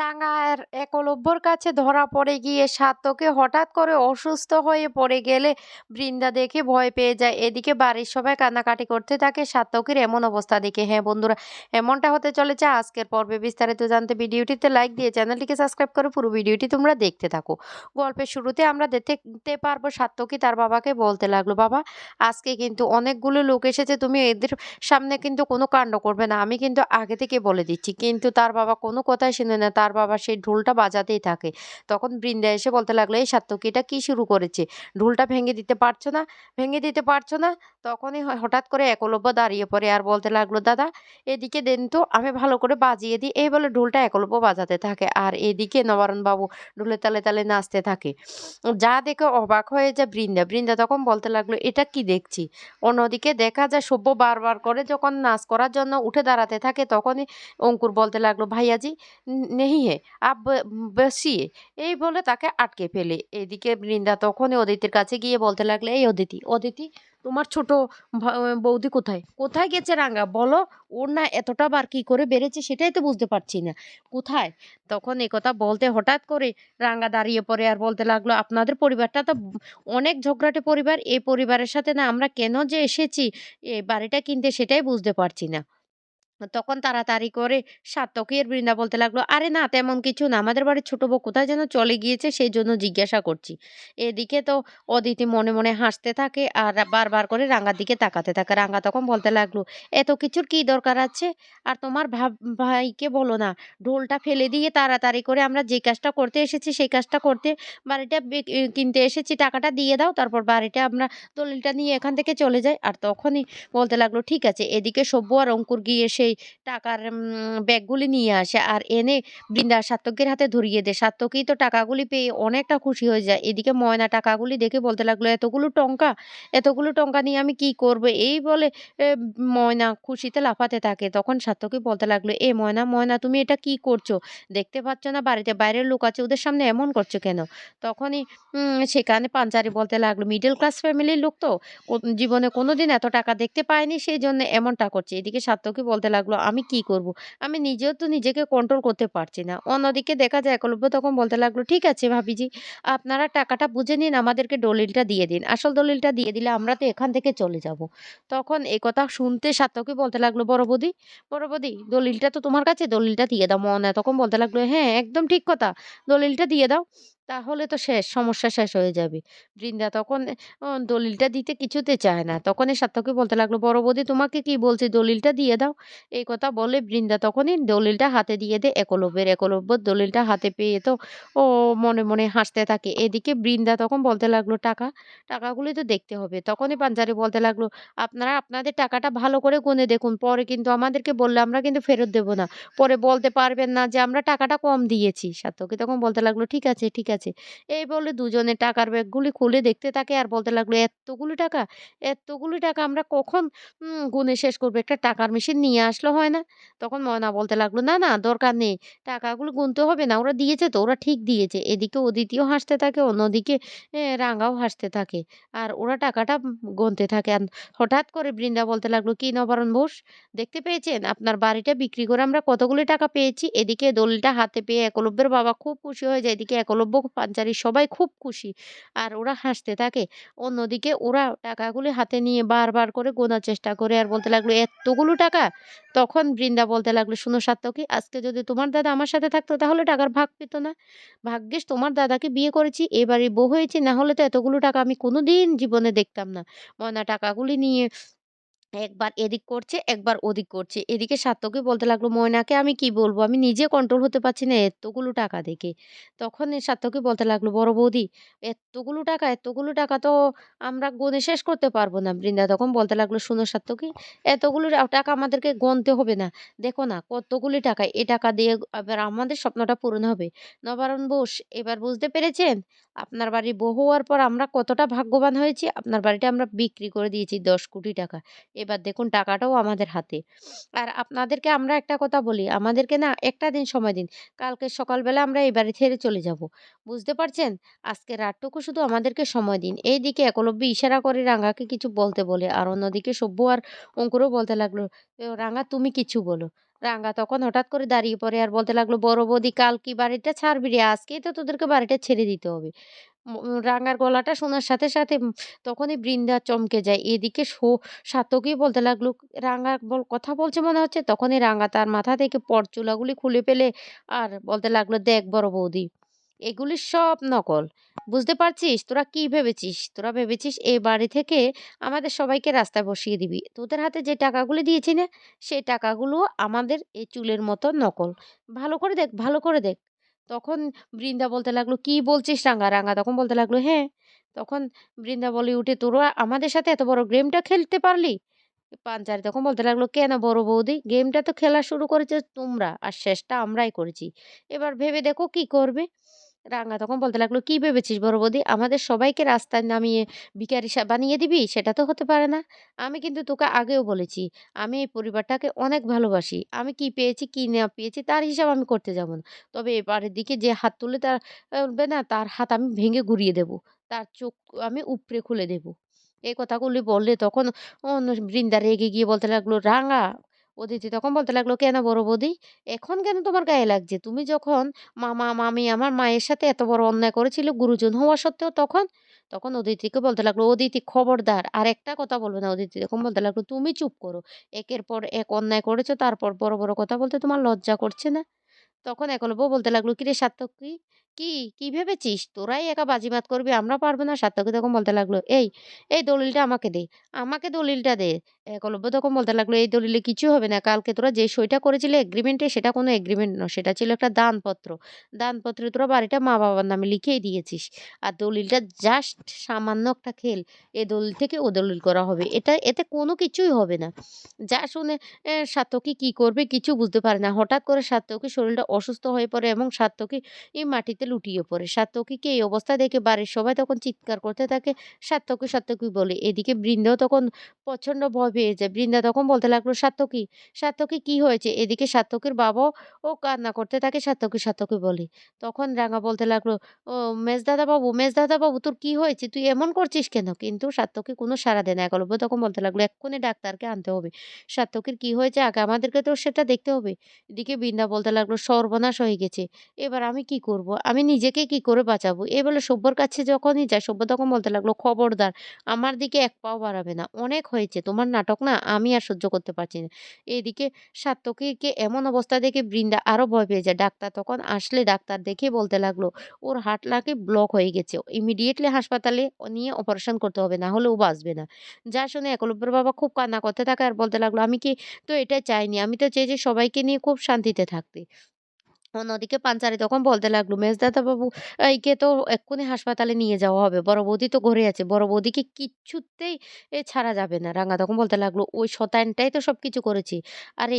রাঙার একলব্যর কাছে ধরা পড়ে গিয়ে সাত্তকে হঠাৎ করে অসুস্থ হয়ে পড়ে গেলে বৃন্দা দেখে ভয় পেয়ে যায়। এদিকে বাড়ির সবাই কান্নাকাটি করতে থাকে সাত্তকের এমন অবস্থা দেখে। হ্যাঁ বন্ধুরা, এমনটা হতে চলেছে আজকের পর্বে বিস্তারিত জানতে ভিডিওটিতে লাইক দিয়ে চ্যানেলটিকে সাবস্ক্রাইব করে পুরো ভিডিওটি তোমরা দেখতে থাকো। গল্পের শুরুতে আমরা দেখতে পারব সাত্তকী তার বাবাকে বলতে লাগল, বাবা, আজকে কিন্তু অনেকগুলো লোক এসেছে, তুমি এদের সামনে কিন্তু কোনো কাণ্ড করবে না। আমি কিন্তু আগে থেকে বলে দিচ্ছি, কিন্তু তার বাবা কোনো কথাই শুনে না। তার বাবা সেই ঢোলটা বাজাতেই থাকে। তখন বৃন্দা এসে বলতে লাগল, এই সাত্তকী এটা কী শুরু করেছে? ঢোলটা ভেঙে দিতে পারছ না? ভেঙে দিতে পারছ না? তখনই হঠাৎ করে একলব্য দাঁড়িয়ে পড়ে আর বলতে লাগল, দাদা, এদিকে দেন তো, আমি ভালো করে বাজিয়ে দিই। এই বলে ঢোলটা একলব্য বাজাতে থাকে আর এদিকে নবারণ বাবু ঢোলের তালে তালে নাচতে থাকে। যা দেখে অবাক হয়ে যায় বৃন্দা। বৃন্দা তখন বলতে লাগল, এটা কি দেখছি? অন্যদিকে দেখা যায় সভ্য বারবার করে যখন নাচ করার জন্য উঠে দাঁড়াতে থাকে, তখনই অঙ্কুর বলতে লাগল, ভাইয়াজি নেহি হে আপ ব- বসিয়ে এই বলে তাকে আটকে ফেলে। এদিকে বৃন্দা তখনই অদিতির কাছে গিয়ে বলতে লাগলে, এই অদিতি অদিতি, তোমার ছোট বৌদি কোথায়? কোথায় গেছে রাঙ্গা? বলো, ওর না এতটা বার কি করে বেড়েছে সেটাই তো বুঝতে পারছি না। কোথায়? তখন এই কথা বলতে হঠাৎ করে রাঙ্গা দাঁড়িয়ে পড়ে আর বলতে লাগল, আপনাদের পরিবারটা তো অনেক ঝগড়াটে পরিবার। এই পরিবারের সাথে না আমরা কেন যে এসেছি? এই বাড়িটা কিনতে সেটাই বুঝতে পারছি না। তখন তাড়াতাড়ি করে সাত্তকী আর বৃন্দা বলতে লাগল, আরে না, তেমন কিছু না, আমাদের বাড়ির ছোটো বউ কোথায় যেন চলে গিয়েছে, সেই জন্য জিজ্ঞাসা করছি। এদিকে তো অদিতি মনে মনে হাসতে থাকে আর বারবার করে রাঙ্গার দিকে তাকাতে থাকে। রাঙ্গা তখন বলতে লাগল, এত কিছুর কি দরকার আছে? আর তোমার ভাব, ভাইকে বলো না, ঢোলটা ফেলে দিয়ে তাড়াতাড়ি করে আমরা যে কাজটা করতে এসেছি, সেই কাজটা করতে বাড়িটা কিনতে এসেছি, টাকাটা দিয়ে দাও, তারপর বাড়িটা আমরা দলিলটা নিয়ে এখান থেকে চলে যাই। আর তখনই বলতে লাগল, ঠিক আছে, এদিকে সব্য আর অঙ্কুর গিয়ে সেই টাকার ব্যাগগুলি নিয়ে আসে আর এনে বৃন্দা সার্থকের হাতে ধরিয়ে দেয়। সাত্তকী তো টাকাগুলি পেয়ে অনেকটা খুশি হয়ে যায়। এদিকে ময়না টাকাগুলি দেখে বলতে লাগল, এতগুলো টঙ্কা এতগুলো টঙ্কা নিয়ে আমি কি করব? এই বলে ময়না খুশিতে লাফাতে থাকে। তখন সাত্তকী বলতে লাগল, এ, ময়না ময়না, তুমি এটা কি করছ? দেখতে পাচ্ছ না বাড়িতে? বাইরের লোক আছে, ওদের সামনে এমন করছ কেন? তখনই সেখানে পাঞ্চারি বলতে লাগল, মিডল ক্লাস ফ্যামিলির লোক তো জীবনে কোনোদিন এত টাকা দেখতে পায়নি সেই জন্য এমনটা করছে। এদিকে সাত্তকী বলতে লাগল, আমি কি করব? আমি নিজেও তো নিজেকে কন্ট্রোল করতে পারছি না। অন্যদিকে দেখা যায়, একলব্য তখন বলতে লাগল, ঠিক আছে ভাবিজি, আপনারা টাকাটা বুঝে নিন, আমাদেরকে দলিলটা দিয়ে দিন। আসল দলিলটা দিয়ে দিলে আমরা তো এখান থেকে চলে যাব। তখন এই কথা শুনতে সাত্তকী বলতে লাগল, বড় বৌদি বড় বৌদি, দলিলটা তো তোমার কাছে, দলিলটা দিয়ে দাও। মনে তখন বলতে লাগল হ্যাঁ একদম ঠিক কথা, দলিলটা দিয়ে দাও। তাহলে তো শেষ, সমস্যা শেষ হয়ে যাবে। বৃন্দা তখন, ও, দলিলটা দিতে কিছুতে চায় না। তখনই সার্থকী বলতে লাগল, বড় বৌদি, তোমাকে কি বলছি? দলিলটা দিয়ে দাও। এই কথা বলে বৃন্দা তখনই দলিলটা হাতে দিয়ে দেয় একলব্যের। একলব্যর দলিলটা হাতে পেয়ে তো ও মনে মনে হাসতে থাকে। এদিকে বৃন্দা তখন বলতে লাগল, টাকা টাকাগুলি তো দেখতে হবে। তখনই পাঞ্জারি বলতে লাগল, আপনারা আপনাদের টাকাটা ভালো করে গুনে দেখুন। পরে কিন্তু আমাদেরকে বললে আমরা কিন্তু ফেরত দেবো না। পরে বলতে পারবেন না যে আমরা টাকাটা কম দিয়েছি। সার্থকী তখন বলতে লাগল, ঠিক আছে ঠিক আছে এই বলে দুজনে টাকার ব্যাগগুলি খুলে দেখতে থাকে আর বলতে লাগল, এতগুলো টাকা? এতগুলো টাকা আমরা কখন গুনে শেষ করব? একটা টাকার মেশিন নিয়ে আসলে হয় না? তখন ময়না বলতে লাগল, না না, দরকার নেই। টাকাগুলো গুনতে হবে না, ওরা দিয়েছে তো, ওরা ঠিক দিয়েছে। এদিকে অদিতিও হাসতে থাকে, অন্যদিকে রাঙাও হাসতে থাকে। আর ওরা টাকাটা গুনতে থাকে। আর হঠাৎ করে বৃন্দা বলতে লাগল, কি নবারণ বোস? দেখতে পেয়েছেন? আপনার বাড়িটা বিক্রি করে আমরা কতগুলি টাকা পেয়েছি? এদিকে দলিলটা হাতে পেয়ে একলব্যের বাবা খুব খুশি হয়ে যায়। এদিকে একলব্য পাঞ্চারি সবাই খুব খুশি। আর ওরা হাসতে থাকে। অন্যদিকে ওরা টাকাগুলি হাতে নিয়ে বারবার করে গোনার চেষ্টা করে আর বলতে লাগল, এতগুলো টাকা? তখন বৃন্দা বলতে লাগল, শুনো সাত্তকী আজকে যদি তোমার দাদা আমার সাথে থাকতো তাহলে টাকার ভাগ পেত না। ভাগ্যিস তোমার দাদাকে বিয়ে করেছি এবারে বউ হয়েছি, না হলে তো এতগুলো টাকা আমি কোনোদিন জীবনে দেখতাম না। ময়না টাকাগুলি নিয়ে একবার এদিক করছে, একবার ওদিক করছে। এদিকে সার্থকই বলতে লাগল, ময়নাকে আমি কি বলব? আমি নিজে কন্ট্রোল হতে পারছি না এতগুলো টাকা দেখে। তখন সাত্তকী বলতে লাগল, বড় বৌদি, এতগুলো টাকা এতগুলো টাকা তো আমরা গুনে শেষ করতে পারব না। বৃন্দা তখন বলতে লাগল, শুনো সাত্তকী এতগুলো টাকা আমাদেরকে গনতে হবে না। দেখো না কতগুলি টাকা, এ টাকা দিয়ে এবার আমাদের স্বপ্নটা পূরণ হবে। নবারণ বোস, এবার বুঝতে পেরেছেন? আপনার বাড়ি বহু হওয়ার পর আমরা কতটা ভাগ্যবান হয়েছি। আপনার বাড়িটা আমরা বিক্রি করে দিয়েছি দশ কোটি টাকা। এবার দেখুন টাকাটাও আমাদের হাতে। আর আপনাদেরকে আমরা একটা কথা বলি, আমাদেরকে না একটা দিন সময় দিন। কালকে সকালবেলা আমরা এই বাড়ি ছেড়ে চলে যাব। বুঝতে পারছেন? আজকে রাতটুকু শুধু আমাদেরকে সময় দিন। এইদিকে একলব্য ইশারা করে রাঙাকে কিছু বলতে বলে, আর অন্যদিকে সভ্য আর অঙ্কুরও বলতে লাগল, "এ রাঙা তুমি কিছু বলো।" রাঙা তখন হঠাৎ করে দাঁড়িয়ে পড়ে আর বলতে লাগল, "বড় বৌদি কাল কি বাড়িটা ছাড়বি রে? আজকেই তো তোদেরকে বাড়িটা ছেড়ে দিতে হবে।" রাঙার গলাটা শোনার সাথে, সাথে তখনই বৃন্দা চমকে যায়। এদিকে সো সাত্তকী বলতে লাগল, "রাঙা বল কথা বলছে মনে হচ্ছে।" তখনই রাঙা তার মাথা থেকে পরচুলাগুলি খুলে ফেলে আর বলতে লাগল, "দেখ বড় বৌদি, এগুলি সব নকল। বুঝতে পারছিস? তোরা কি ভেবেছিস? তোরা ভেবেছিস এ বাড়ি থেকে আমাদের সবাইকে রাস্তায় বসিয়ে দিবি। তোদের হাতে যে টাকাগুলি দিয়েছি না, সেই টাকাগুলো আমাদের এই চুলের মতো নকল। ভালো করে দেখ, ভালো করে দেখ।" তখন বৃন্দা বলতে লাগল, "কি বলছিস রাঙা?" রাঙা তখন বলতে লাগল, "হ্যাঁ।" তখন বৃন্দা বলে উঠে, "তোরা আমাদের সাথে এত বড় গেমটা খেলতে পারলি?" পাঞ্চারি তখন বলতে লাগল, "কেন বড় বৌদি? গেমটা তো খেলা শুরু করেছে তোমরা, আর শেষটা আমরাই করেছি। এবার ভেবে দেখো কি করবে?" রাঙা তখন বলতে লাগল, "কি ভেবেছিস বড় বৌদি? আমাদের সবাইকে রাস্তায় নামিয়ে ভিখারি সা বানিয়ে দিবি? সেটা তো হতে পারে না। আমি কিন্তু তোকে আগেও বলেছি, আমি এই পরিবারটাকে অনেক ভালোবাসি। আমি কি পেয়েছি, কি না পেয়েছি তার হিসাব আমি করতে যাব না। তবে এবারের দিকে যে হাত তুলে তার না তার হাত আমি ভেঙে গুঁড়িয়ে দেব। তার চোখ আমি উপড়ে খুলে দেব।" এই কথাগুলি বললে তখন বৃন্দা রেগে গিয়ে বলতে লাগল, "রাঙা" অদিতি তখন বলতে লাগল, "কেন বড় বৌদি? এখন কেন তোমার গায়ে লাগছে? তুমি যখন মামা, মামি আমার মায়ের সাথে এত বড় অন্যায় করেছিল গুরুজন হওয়া সত্ত্বেও তখন?" তখন অদিতিকে বলতে লাগল, "অদিতি খবরদার! আর একটা কথা বলবে না।" অদিতি তখন বলতে লাগল, "তুমি চুপ করো। একের পর এক অন্যায় করেছ তারপর বড়, বড় কথা বলতে তোমার লজ্জা করছে না?" তখন একলব্য বলতে লাগল, "কিরে সার্থক কি, কি কি ভেবেছিস? তোরাই একা বাজিমাত করবি, আমরা পারব না?" সাত্তকী তখন বলতে লাগল, "এই, এই দলিলটা আমাকে দে, আমাকে দলিলটা দে।" একলব্য তখন বলতে লাগল, "এই দলিলে কিছু হবে না। কালকে তোরা যে সইটা করেছিলি এগ্রিমেন্টে সেটা কোনো এগ্রিমেন্ট নয়। সেটা ছিল একটা দানপত্র। দানপত্রে তোরা বাড়িটা মা-বাবার নামে লিখেই দিয়েছিস। আর দলিলটা জাস্ট সামান্য একটা খেল। এ দলিল থেকে ও দলিল করা হবে। এটা এতে কোনো কিছুই হবে না।" যা শুনে সাত্তকী কি করবে কিছু বুঝতে পারে না। হঠাৎ করে সাত্তকীর শরীরটা অসুস্থ হয়ে পড়ে এবং সাত্তকী ই মাটিতে লুটিয়ে পড়ে। সাত্তকীকে এই অবস্থা দেখে বাড়ির সবাই তখন চিৎকার করতে থাকে, "সাত্তকী, সাত্তকী" বলে। এদিকে বৃন্দাও তখন প্রচণ্ড ভয় পেয়ে যায়। বৃন্দা তখন বলতে লাগল, "সাত্তকী, সাত্তকী কি হয়েছে?" এদিকে সাত্তকীর বাবাও ও কান্না করতে থাকে, "সাত্তকী, সাত্তকী" বলে। তখন রাঙা বলতে লাগল, "ও মেজদাদা বাবু, মেজদাদা বাবু তোর কি হয়েছে? তুই এমন করছিস কেন?" কিন্তু সাত্তকী কোনো সাড়া দেয় না। একলব্য তখন বলতে লাগল, "এক্ষুনি ডাক্তারকে আনতে হবে। সাত্তকীর কি হয়েছে আগে আমাদেরকে তো সেটা দেখতে হবে।" এদিকে বৃন্দা বলতে লাগল, "সর্বনাশ হয়ে গেছে। এবার আমি কি করব? আমি নিজেকে কি করে বাঁচাবো?" এই বলে সব্যর কাছে যখনই যায় সভ্য তখন বলতে লাগল, "খবরদার! আমার দিকে এক পাও বাড়াবে না। অনেক হয়েছে। তোমার নাটক না আমি আর সহ্য করতে পারছি না।" এদিকে সাত্তকীকে এমন অবস্থা দেখে বৃন্দা আরও ভয় পেয়ে যায়। ডাক্তার তখন আসলে ডাক্তার দেখে বলতে লাগল, "ওর হার্ট নাকি ব্লক হয়ে গেছে। ইমিডিয়েটলি হাসপাতালে নিয়ে অপারেশন করতে হবে। না হলে ও বাঁচবে না।" যা শুনে একলব্যের বাবা খুব কান্না করতে থাকে আর বলতে লাগল, "আমি কি তো এটা চাইনি। আমি তো চেয়েছি সবাইকে নিয়ে খুব শান্তিতে থাকতে।" অন্যদিকে পাঞ্চারি তখন বলতে লাগল, "মেজদাদা বাবু একে তো এক্ষুনি হাসপাতালে নিয়ে যাওয়া হবে। বড় বৌদি তো ঘরে আছে। বড় বৌদিকে কিচ্ছুতেই এ ছাড়া যাবে না।" রাঙা তখন বলতে লাগল, "ওই শয়তানটাই তো সব কিছু করেছে। আরে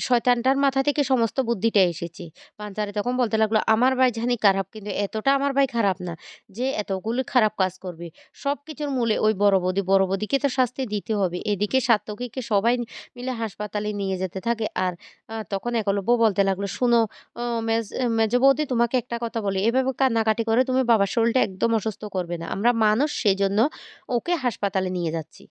শয়তানটার মাথা থেকে সমস্ত বুদ্ধিটা এসেছে।" পাঞ্চারি তখন বলতে লাগল, "আমার ভাই জানি খারাপ কিন্তু এতটা আমার ভাই খারাপ না যে এতগুলি খারাপ কাজ করবে। সব কিছুর মূলে ওই বড় বৌদি। বড় বৌদিকে তো শাস্তি দিতে হবে।" এদিকে সাত্তকীকে সবাই মিলে হাসপাতালে নিয়ে যেতে থাকে আর তখন একলব্য বলতে লাগল, "শুনো মেজ বৌদি তোমাকে একটা কথা বলি। এভাবে কান্নাকাটি করে তুমি বাবার শরীরটা একদম অসুস্থ করবে না। আমরা মানুষ সেই জন্য ওকে হাসপাতালে নিয়ে যাচ্ছি।"